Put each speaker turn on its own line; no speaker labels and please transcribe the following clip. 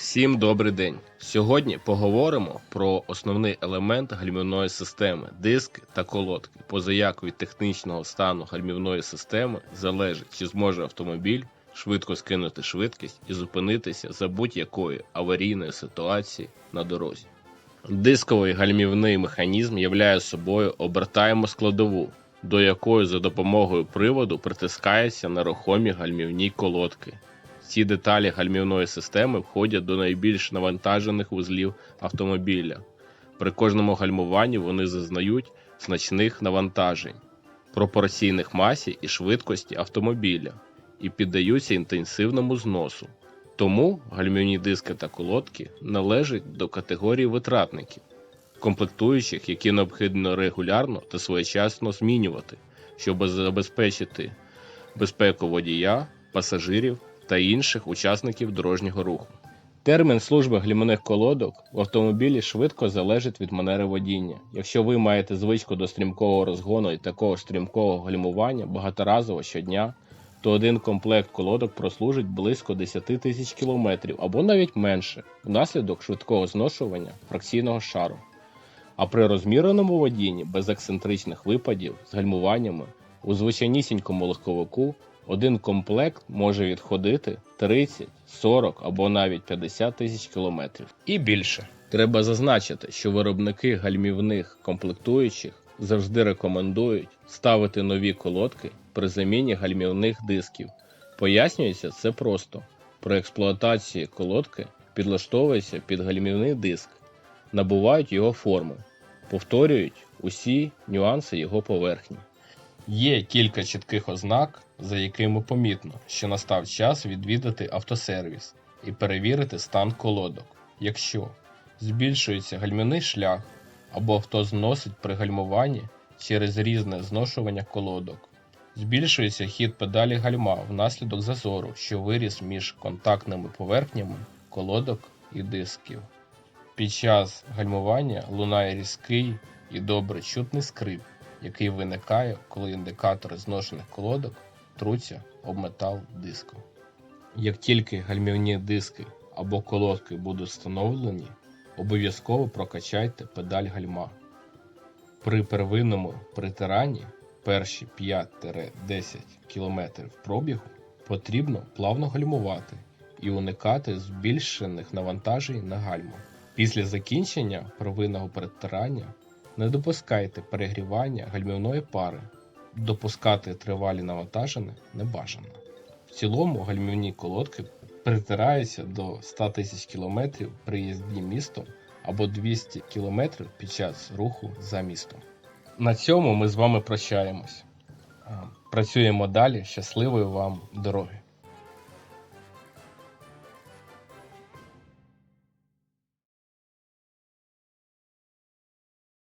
Всім добрий день. Сьогодні поговоримо про основний елемент гальмівної системи диски та колодки. Позаяк від технічного стану гальмівної системи залежить, чи зможе автомобіль швидко скинути швидкість і зупинитися за будь-якої аварійної ситуації на дорозі. Дисковий гальмівний механізм являє собою обертаємо складову, до якої за допомогою приводу притискаються нерухомі гальмівні колодки. Ці деталі гальмівної системи входять до найбільш навантажених вузлів автомобіля. При кожному гальмуванні вони зазнають значних навантажень, пропорційних масі і швидкості автомобіля і піддаються інтенсивному зносу. Тому гальмівні диски та колодки належать до категорії витратників, комплектуючих, які необхідно регулярно та своєчасно змінювати, щоб забезпечити безпеку водія, пасажирів та інших учасників дорожнього руху. Термін служби гліманих колодок в автомобілі швидко залежить від манери водіння. Якщо ви маєте звичку до стрімкого розгону і такого стрімкого гальмування багаторазово щодня, то один комплект колодок прослужить близько 10 тисяч кілометрів або навіть менше внаслідок швидкого зношування фракційного шару. А при розміреному водінні без ексцентричних випадів з гальмуваннями у звичайнісінькому легковику один комплект може відходити 30, 40 або навіть 50 тисяч кілометрів і більше. Треба зазначити, що виробники гальмівних комплектуючих завжди рекомендують ставити нові колодки при заміні гальмівних дисків. Пояснюється це просто: при експлуатації колодки підлаштовується під гальмівний диск, набувають його форми, повторюють усі нюанси його поверхні. Є кілька чітких ознак, за якими помітно, що настав час відвідати автосервіс і перевірити стан колодок. Якщо збільшується гальмівний шлях або авто зносить при гальмуванні через різне зношування колодок, збільшується хід педалі гальма внаслідок зазору, що виріс між контактними поверхнями колодок і дисків. Під час гальмування лунає різкий і добре чутний скрип, який виникає, коли індикатори зношених колодок труться об метал диску. Як тільки гальмівні диски або колодки будуть встановлені, обов'язково прокачайте педаль гальма. При первинному притиранні перші 5-10 км пробігу потрібно плавно гальмувати і уникати збільшених навантажень на гальму. Після закінчення первинного притирання не допускайте перегрівання гальмівної пари. Допускати тривалі навантаження не бажано. В цілому гальмівні колодки притираються до 100 тисяч км при їзді містом або 200 км під час руху за містом. На цьому ми з вами прощаємось. Працюємо далі. Щасливої вам дороги!